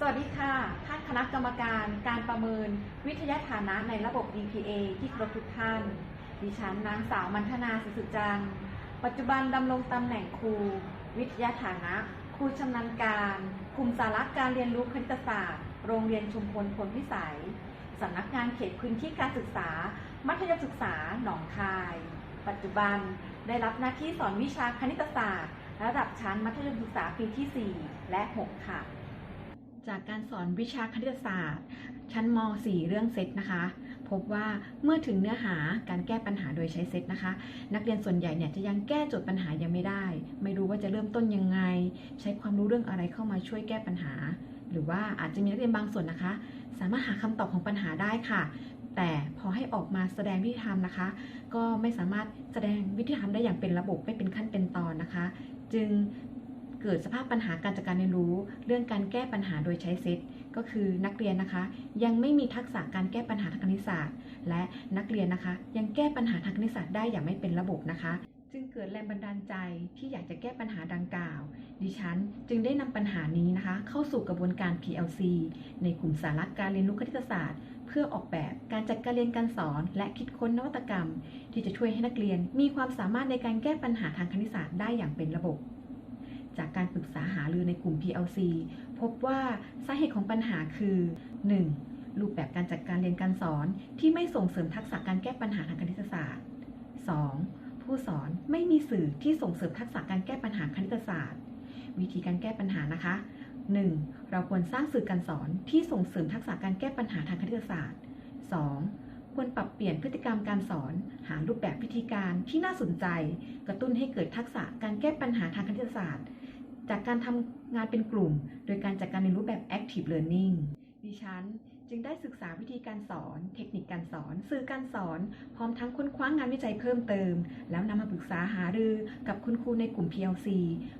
สวัสดีค่ะ ท่านคณะกรรมการการประเมินวิทยาฐานะในระบบ DPA ที่เคารพทุกท่าน ดิฉันนางสาวมันธนาสุสุจัง ปัจจุบันดำรงตำแหน่งครู วิทยาฐานะ ครูชำนาญการกลุ่มสาระการเรียนรู้คณิตศาสตร์ โรงเรียนชุมพลพลพิสัยสำนักงานเขตพื้นที่การศึกษา มัธยมศึกษาหนองคาย ปัจจุบันได้รับหน้าที่สอนวิชาคณิตศาสตร์ ระดับชั้นมัธยมศึกษาปีที่ 4 และ 6 ค่ะ จากการสอนวิชาคณิตศาสตร์ ชั้นม .4 เรื่องเซตนะคะ พบว่าเมื่อถึงเนื้อหาการแก้ปัญหาโดยใช้เซตนะคะ นักเรียนส่วนใหญ่เนี่ยจะยังแก้โจทย์ปัญหายังไม่ได้ ไม่รู้ว่าจะเริ่มต้นยังไง ใช้ความรู้เรื่องอะไรเข้ามาช่วยแก้ปัญหา หรือว่าอาจจะมีนักเรียนบางส่วนนะคะ สามารถหาคำตอบของปัญหาได้ค่ะ แต่พอให้ออกมาแสดงวิธีทำนะคะ ก็ไม่สามารถแสดงวิธีทำได้อย่างเป็นระบบไม่เป็นขั้นเป็นตอนนะคะ จึง เกิดสภาพปัญหาการจัดการเรียนรู้ เรื่องการแก้ปัญหาโดยใช้เซตก็คือนักเรียนนะคะ ยังไม่มีทักษะการแก้ปัญหาทางคณิตศาสตร์ และนักเรียนนะคะ ยังแก้ปัญหาทางคณิตศาสตร์ได้อย่างไม่เป็นระบบนะคะจึงเกิดแรงบันดาลใจที่อยากจะแก้ปัญหาดังกล่าว ดิฉันจึงได้นำปัญหานี้นะคะ เข้าสู่กระบวนการ PLC ในกลุ่มสาระการเรียนรู้คณิตศาสตร์ เพื่อออกแบบการจัดการเรียนการสอน และคิดค้นนวัตกรรม ที่จะช่วยให้นักเรียนมีความสามารถในการแก้ปัญหาทางคณิตศาสตร์ได้อย่างเป็นระบบ จากการปรึกษาหารือในกลุ่ม PLC พบว่าสาเหตุของปัญหาคือ 1. รูปแบบการจัดการเรียนการสอนที่ไม่ส่งเสริมทักษะการแก้ปัญหาทางคณิตศาสตร์ 2. ผู้สอนไม่มีสื่อที่ส่งเสริมทักษะการแก้ปัญหาคณิตศาสตร์ วิธีการแก้ปัญหานะคะ 1. เราควรสร้างสื่อการสอนที่ส่งเสริมทักษะการแก้ปัญหาทางคณิตศาสตร์ 2. ควรปรับเปลี่ยนพฤติกรรมการสอน หารูปแบบวิธีการที่น่าสนใจ กระตุ้นให้เกิดทักษะการแก้ปัญหาทางคณิตศาสตร์ จากการทำงานเป็นกลุ่ม โดยการจัดการเรียนรู้แบบ active learning ดิฉันจึงได้ศึกษาวิธีการสอน เทคนิคการสอน สื่อการสอน พร้อมทั้งค้นคว้างานวิจัยเพิ่มเติม แล้วนำมาปรึกษาหารือกับคุณครูในกลุ่ม PLC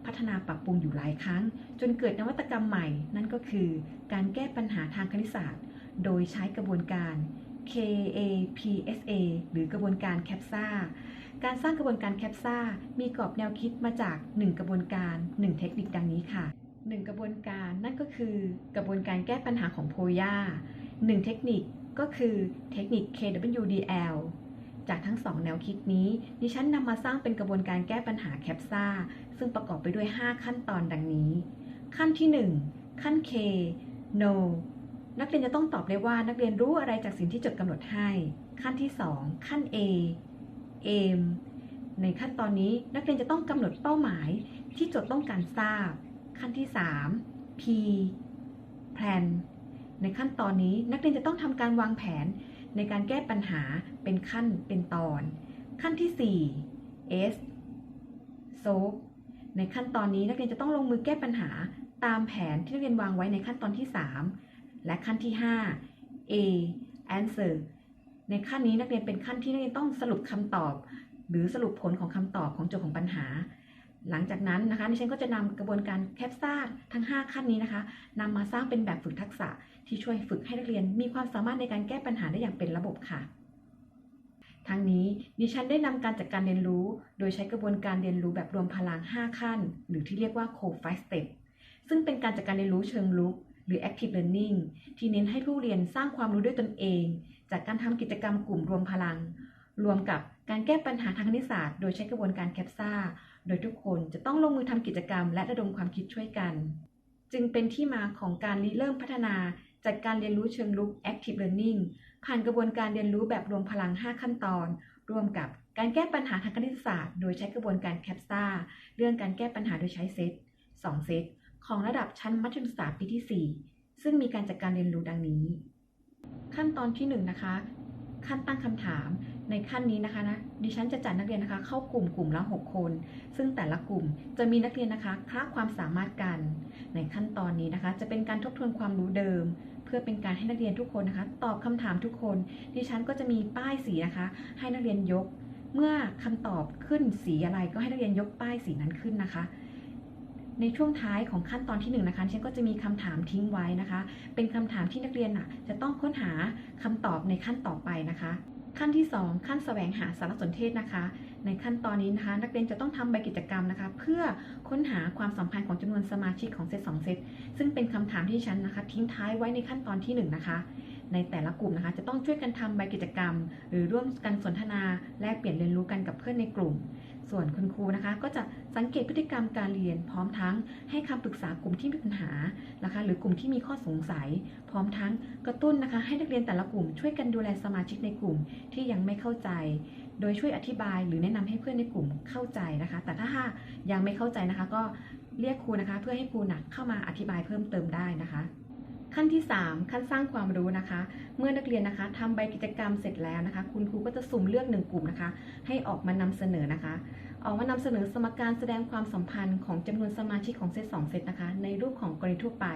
พัฒนาปรับปรุงอยู่หลายครั้ง จนเกิดนวัตกรรมใหม่ นั่นก็คือ การแก้ปัญหาทางคณิตศาสตร์ โดยใช้กระบวนการ KAPSA หรือกระบวนการ CAPSA การสร้างกระบวนการ CAPSA มีกรอบแนวคิดมาจาก 1 กระบวนการ 1 เทคนิคดังนี้ค่ะ 1 กระบวนการนั่นก็คือกระบวนการแก้ปัญหาของโพย่า1 เทคนิคก็คือเทคนิค KWDL จากทั้ง 2 แนวคิดนี้ ดิฉันนำมาสร้างเป็นกระบวนการแก้ปัญหา CAPSA ซึ่งประกอบไปด้วย 5 ขั้นตอนดังนี้ ขั้นที่ 1 ขั้น K No นักเรียนจะต้องตอบได้ว่านักเรียนรู้อะไรจากสิ่งที่จดกำหนดให้ ขั้นที่ 2 ขั้น A aim ในขั้นตอนนี้นักเรียนจะต้องกำหนดเป้าหมายที่โจทย์ต้องการทราบ ขั้นที่ 3 P plan ในขั้นตอนนี้นักเรียนจะต้องทำการวางแผนในการแก้ปัญหาเป็นขั้นเป็นตอน ขั้นที่ 4 S solve ในขั้นตอนนี้นักเรียนจะต้องลงมือแก้ปัญหาตามแผนที่นักเรียนวางไว้ในขั้นตอนที่ 3 และขั้นที่ 5 A answer ในขั้นนี้นักเรียนเป็นขั้นที่นักเรียนต้องสรุปคำตอบ หรือสรุปผลของคำตอบของโจทย์ของปัญหา หลังจากนั้นนะคะดิฉันก็จะนำกระบวนการแคปซ่าทั้ง 5 ขั้นนี้นะคะนำมาสร้างเป็นแบบฝึกทักษะที่ช่วยฝึกให้นักเรียนมีความสามารถในการแก้ปัญหาได้อย่างเป็นระบบค่ะทั้งนี้ดิฉันได้นำการจัดการเรียนรู้ โดยใช้กระบวนการเรียนรู้แบบรวมพลัง 5 ขั้น หรือที่เรียกว่า co five step ซึ่งเป็นการจัดการเรียนรู้เชิงลุก หรือ active learning ที่เน้นให้ผู้เรียนสร้างความรู้ด้วยตนเอง จากการทำกิจกรรมกลุ่มรวมพลัง รวมกับการแก้ปัญหาทางคณิตศาสตร์ โดยใช้กระบวนการแคปซ่า โดยทุกคนจะต้องลงมือทำกิจกรรม และระดมความคิดช่วยกัน จึงเป็นที่มาของการริเริ่มพัฒนาจัดการเรียนรู้เชิงลุก active learning ผ่านกระบวนการเรียนรู้แบบรวมพลัง 5 ขั้นตอนรวมกับการแก้ปัญหาทางคณิตศาสตร์ โดยใช้กระบวนการแคปซ่า เรื่องการแก้ปัญหาโดยใช้เซต 2 เซต ของระดับชั้นมัธยมศึกษาปีที่ 4 ซึ่งมีการจัดการเรียนรู้ดังนี้ ขั้นตอนที่1นะคะ ขั้นตั้งคำถาม ในขั้นนี้นะคะนะดิฉันจะจัดนักเรียนนะคะ เข้ากลุ่มกลุ่มละ 6 คน ซึ่งแต่ละกลุ่มจะมีนักเรียนนะคะคละความสามารถกัน ในขั้นตอนนี้นะคะ จะเป็นการทบทวนความรู้เดิมเพื่อเป็นการให้นักเรียนทุกคนนะคะ ตอบคำถามทุกคน ดิฉันก็จะมีป้ายสีนะคะ ให้นักเรียนยก เมื่อคำตอบขึ้นสีอะไรก็ให้นักเรียนยกป้ายสีนั้นขึ้นนะคะ ในช่วงท้ายของขั้นตอนที่1นงนะคะฉันก็จะมีคำถามทิ้งไว้นะคะ เป็นคำถามที่นักเรียนน่ะจะต้องค้นหาคำตอบในขั้นต่อไปนะคะ ขั้นที่ 2 ขั้นแสวงหาสารสนเทศนะคะ ในขั้นตอนนี้นะคะ นักเรียนจะต้องทำใบกิจกรรมนะคะ เพื่อค้นหาความสัมพันธ์ของจำนวนสมาชิกของเซต2เซตซึ่งเป็นคำถามที่ฉันนะคะ ทิ้งท้ายไว้ในขั้นตอนที่ 1 นะคะในแต่ละกลุ่มนะคะจะต้องช่วยกันทำใบกิจกรรม หรือร่วมกันสนทนาแลกเปลี่ยนเรียนรู้กันกับเพื่อนในกลุ่ม ส่วนคุณครูนะคะก็จะสังเกตพฤติกรรมการเรียน พร้อมทั้งให้คำปรึกษากลุ่มที่มีปัญหานะคะ หรือกลุ่มที่มีข้อสงสัย พร้อมทั้งกระตุ้นนะคะ ให้นักเรียนแต่ละกลุ่ม ช่วยกันดูแลสมาชิกในกลุ่มที่ยังไม่เข้าใจ โดยช่วยอธิบายหรือแนะนำให้เพื่อนในกลุ่มเข้าใจนะคะ แต่ถ้ายังไม่เข้าใจนะคะ ก็เรียกครูนะคะ เพื่อให้ครูหนักเข้ามาอธิบายเพิ่มเติมได้นะคะ ขั้นที่ 3 ขั้นสร้างความรู้นะคะ เมื่อนักเรียนนะคะทำใบกิจกรรมเสร็จแล้วนะคะ คุณครูก็จะสุ่มเลือกหนึ่งกลุ่มนะคะ ให้ออกมานำเสนอนะคะ ออกมานำเสนอสมการแสดงความสัมพันธ์ของจำนวนสมาชิกของเซต2เซตนะคะ ในรูปของกรณีทั่วไป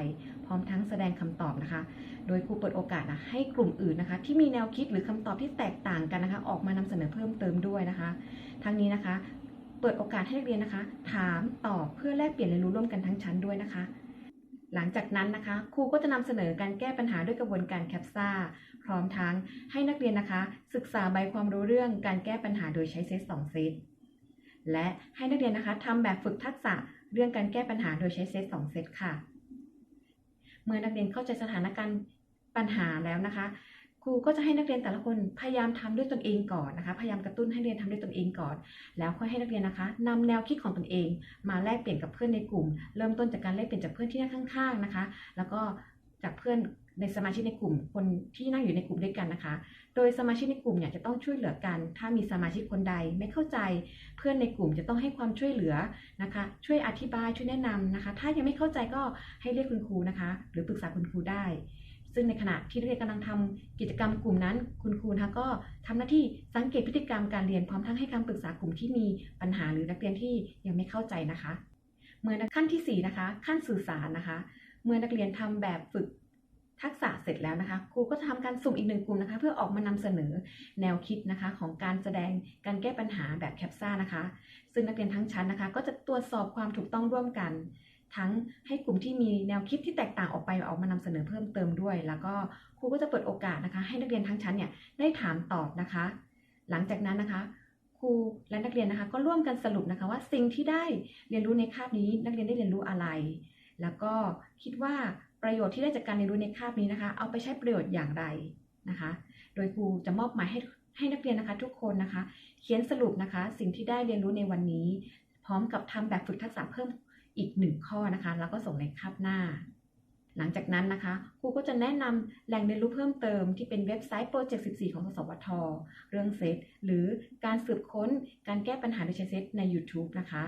พร้อมทั้งแสดงคำตอบนะคะ โดยครูเปิดโอกาสนะให้กลุ่มอื่นนะคะ ที่มีแนวคิดหรือคำตอบที่แตกต่างกันนะคะ ออกมานำเสนอเพิ่มเติมด้วยนะคะ ทั้งนี้นะคะ เปิดโอกาสให้นักเรียนนะคะ ถามตอบเพื่อแลกเปลี่ยนเรียนรู้ร่วมกันทั้งชั้นด้วยนะคะ หลังจากนั้นนะคะ ครูก็จะนำเสนอการแก้ปัญหาด้วยกระบวนการแคปซ่าพร้อมทั้งให้นักเรียนนะคะ ศึกษาใบความรู้เรื่องการแก้ปัญหาโดยใช้เซตสองเซตและให้นักเรียนนะคะทำแบบฝึกทักษะเรื่องการแก้ปัญหาโดยใช้เซตสองเซตค่ะ เมื่อนักเรียนเข้าใจสถานการณ์ปัญหาแล้วนะคะ ครูก็จะให้นักเรียนแต่ละคนพยายามทำด้วยตนเองก่อนนะคะ พยายามกระตุ้นให้เรียนทำด้วยตนเองก่อน แล้วค่อยให้นักเรียนนะคะนำแนวคิดของตนเอง มาแลกเปลี่ยนกับเพื่อนในกลุ่ม เริ่มต้นจากการแลกเปลี่ยนจากเพื่อนที่นั่งข้างๆนะคะ แล้วก็จากเพื่อนในสมาชิกในกลุ่ม คนที่นั่งอยู่ในกลุ่มด้วยกันนะคะ โดยสมาชิกในกลุ่มเนี่ยจะต้องช่วยเหลือกัน ถ้ามีสมาชิกคนใดไม่เข้าใจ เพื่อนในกลุ่มจะต้องให้ความช่วยเหลือนะคะ ช่วยอธิบายช่วยแนะนำนะคะ ถ้ายังไม่เข้าใจก็ให้เรียกคุณครูนะคะ หรือปรึกษาคุณครูได้ ซึ่งในขณะที่นักเรียนกำลังทำกิจกรรมกลุ่มนั้น คุณครูนะคะก็ทำหน้าที่สังเกตพฤติกรรมการเรียนพร้อมทั้งให้คำปรึกษากลุ่มที่มีปัญหาหรือนักเรียนที่ยังไม่เข้าใจนะคะ เมื่อขั้นที่ 4 นะคะ ขั้นสื่อสารนะคะ เมื่อนักเรียนทำแบบฝึกทักษะเสร็จแล้วนะคะ ครูก็จะทำการสุ่มอีกหนึ่งกลุ่มนะคะ เพื่อออกมานำเสนอแนวคิดนะคะ ของการแสดงการแก้ปัญหาแบบแคปซ่านะคะ ซึ่งนักเรียนทั้งชั้นนะคะ ก็จะตรวจสอบความถูกต้องร่วมกัน ทั้งให้กลุ่มที่มีแนวคิดที่แตกต่างออกไปออกมานำเสนอเพิ่มเติมด้วย แล้วก็ครูก็จะเปิดโอกาสนะคะ ให้นักเรียนทั้งชั้นเนี่ยได้ถามตอบนะคะ หลังจากนั้นนะคะครูและนักเรียนนะคะ ก็ร่วมกันสรุปนะคะว่าสิ่งที่ได้เรียนรู้ในคาบนี้ นักเรียนได้เรียนรู้อะไร แล้วก็คิดว่าประโยชน์ที่ได้จากการเรียนรู้ในคาบนี้นะคะ เอาไปใช้ประโยชน์อย่างไรนะคะ โดยครูจะมอบหมายให้ให้นักเรียนนะคะทุกคนนะคะ เขียนสรุปนะคะ สิ่งที่ได้เรียนรู้ในวันนี้ พร้อมกับทำแบบฝึกทักษะเพิ่ม อีกหนึ่งข้อนะคะ แล้วก็ส่งในคาบหน้า หลังจากนั้นนะคะ ครูก็จะแนะนำแหล่งเรียนรู้เพิ่มเติมที่เป็นเว็บไซต์โปรเจกต์14 ของสสวท เรื่องเซตหรือการสืบค้นการแก้ปัญหาโดยใช้เซตใน YouTube นะคะ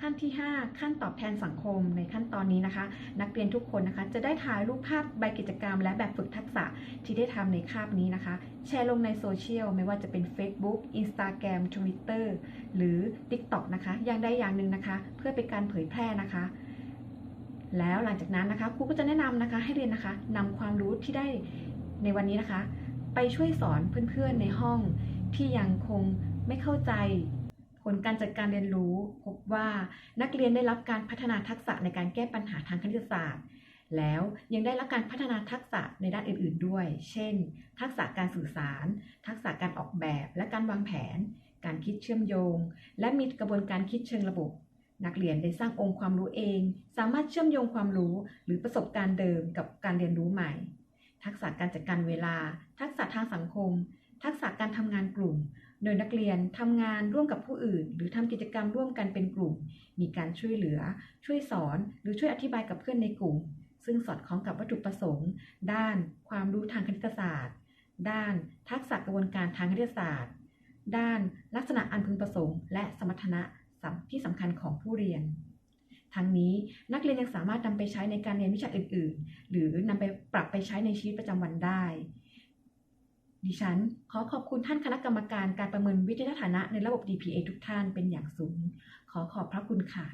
ขั้นที่ 5 ขั้นตอบแทนสังคมในขั้นตอนนี้นะคะ นักเรียนทุกคนนะคะ จะได้ถ่ายรูปภาพใบกิจกรรม และแบบฝึกทักษะที่ได้ทำในคาบนี้นะคะ แชร์ลงในโซเชียลไม่ว่าจะเป็น Facebook Instagram Twitter หรือ TikTok นะคะอย่างใดอย่างหนึ่งนะคะ เพื่อเป็นการเผยแพร่นะคะ แล้วหลังจากนั้นนะคะครูก็จะแนะนำนะคะให้เรียนนะคะนำความรู้ที่ได้ในวันนี้นะคะ ไปช่วยสอนเพื่อนๆในห้องที่ยังคงไม่เข้าใจ ลการจัดการเรียนรู้ พบว่านักเรียนได้รับการพัฒนาทักษะในการแก้ปัญหาทางคณิตศาสตร์ แล้วยังได้รับการพัฒนาทักษะในด้านอื่น ๆ ด้วย เช่น ทักษะการสื่อสาร ทักษะการออกแบบและการวางแผน การคิดเชื่อมโยง และมีกระบวนการคิดเชิงระบบ นักเรียนได้สร้างองค์ความรู้เอง สามารถเชื่อมโยงความรู้หรือประสบการณ์เดิมกับการเรียนรู้ใหม่ ทักษะการจัดการเวลา ทักษะทางสังคม ทักษะการทำงานกลุ่ม โดยนักเรียนทำงานร่วมกับผู้อื่น หรือทำกิจกรรมร่วมกันเป็นกลุ่ม มีการช่วยเหลือ ช่วยสอน หรือช่วยอธิบายกับเพื่อนในกลุ่ม ซึ่งสอดคล้องกับวัตถุประสงค์ ด้านความรู้ทางคณิตศาสตร์ ด้านทักษะกระบวนการทางคณิตศาสตร์ ด้านลักษณะอันพึงประสงค์ และสมรรถนะที่สำคัญของผู้เรียน ทั้งนี้นักเรียนยังสามารถนำไปใช้ในการเรียนวิชาอื่น ๆ หรือนำไปปรับไปใช้ในชีวิตประจำวันได้ ดิฉันขอขอบคุณท่านคณะกรรมการการประเมินวิทยาฐานะในระบบ DPA ทุกท่านเป็นอย่างสูง ขอขอบพระคุณค่ะ